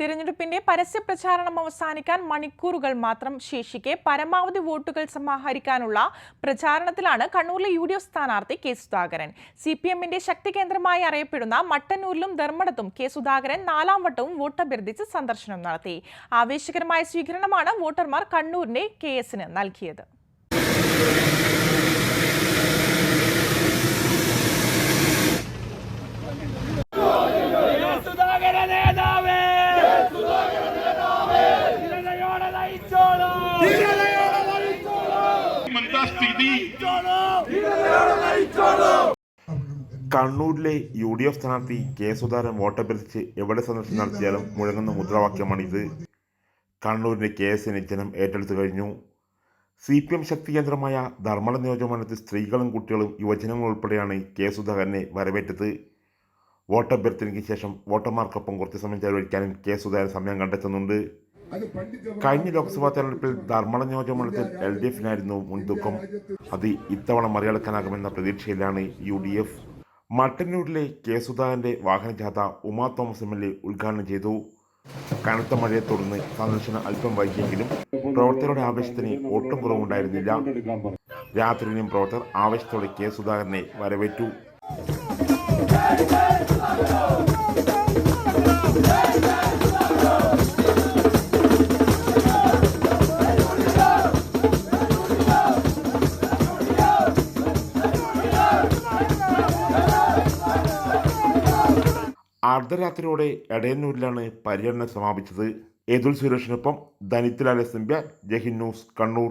തിരഞ്ഞെടുപ്പിന്റെ പരസ്യ പ്രചാരണം അവസാനിക്കാൻ മണിക്കൂറുകൾ മാത്രം ശേഷിക്കെ പരമാവധി വോട്ടുകൾ സമാഹരിക്കാനുള്ള പ്രചാരണത്തിലാണ് കണ്ണൂരിലെ യു ഡി എഫ് സ്ഥാനാർത്ഥി കെ സുധാകരൻ. സി പി എമ്മിന്റെ ശക്തി കേന്ദ്രമായി അറിയപ്പെടുന്ന മട്ടന്നൂരിലും ധർമ്മടത്തും കെ സുധാകരൻ നാലാം വട്ടവും വോട്ടഭ്യർത്ഥിച്ച് സന്ദർശനം നടത്തി. ആവേശകരമായ സ്വീകരണമാണ് വോട്ടർമാർ കണ്ണൂരിനെ കെ എസിന് നൽകിയത്. കണ്ണൂരിലെ യു ഡി എഫ് സ്ഥാനാർത്ഥി കെ സുധാകരൻ വോട്ടഭ്യർത്ഥിച്ച് എവിടെ സന്ദർശനം നടത്തിയാലും മുഴങ്ങുന്ന മുദ്രാവാക്യമാണിത്. കണ്ണൂരിന്റെ കെ എസിനെ ജനം ഏറ്റെടുത്തു കഴിഞ്ഞു. സി പി എം ശക്തി കേന്ദ്രമായ ധർമ്മട നിയോജകമണ്ഡലത്തിൽ സ്ത്രീകളും കുട്ടികളും യുവജനങ്ങളും ഉൾപ്പെടെയാണ് കെ സുധാകരനെ വരവേറ്റത്. വോട്ടഭ്യർത്ഥനയ്ക്ക് ശേഷം വോട്ടർമാർക്കൊപ്പം കുറച്ച് സമയം ചെലവഴിക്കാനും കെ സുധാകരൻ സമയം കണ്ടെത്തുന്നുണ്ട്. കഴിഞ്ഞ ലോക്സഭാ തെരഞ്ഞെടുപ്പിൽ ധർമ്മട നിയോജകമണ്ഡലത്തിൽ എൽ ഡി എഫിനായിരുന്നു മുൻതൂക്കം. അത് ഇത്തവണ മറികടക്കാനാകുമെന്ന പ്രതീക്ഷയിലാണ് യു ഡി എഫ്. മട്ടന്നൂരിലെ കെ സുധാകരന്റെ വാഹനജാഥ Uma Thomas M L A ഉദ്ഘാടനം ചെയ്തു. കനത്ത മഴയെ തുടർന്ന് സന്ദർശനം അല്പം വൈകിയെങ്കിലും പ്രവർത്തകരുടെ ആവേശത്തിന് ഒട്ടും കുറവുണ്ടായിരുന്നില്ല. രാത്രിയിലും പ്രവർത്തകർ ആവേശത്തോടെ കെ സുധാകരനെ വരവേറ്റു. അർദ്ധരാത്രിയോടെ എടയന്നൂരിലാണ് പര്യടനം സമാപിച്ചത്. ഏതുൽ സുരേഷിനൊപ്പം ധനിത്തിലാൽ എസ് ജഹിന്നൂസ് ജഹിൻ ന്യൂസ് കണ്ണൂർ.